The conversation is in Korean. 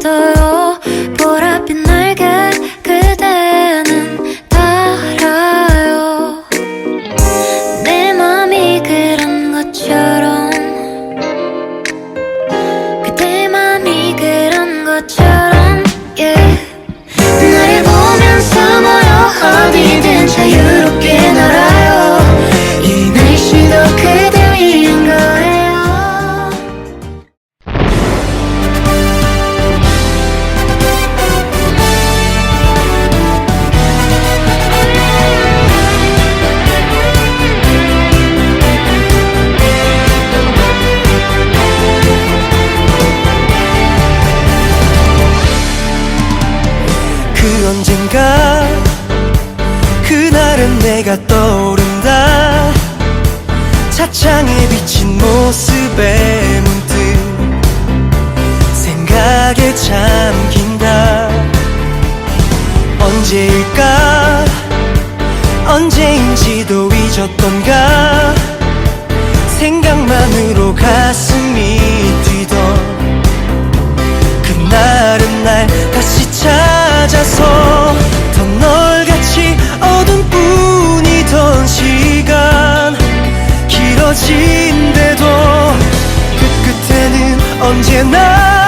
the road 언젠가 그날은 내가 떠오른다. 차창에 비친 모습에 문득 생각에 잠긴다. 언제일까? 언제인지도 잊었던가? 멀어진데도 끝 그 끝에는 언제나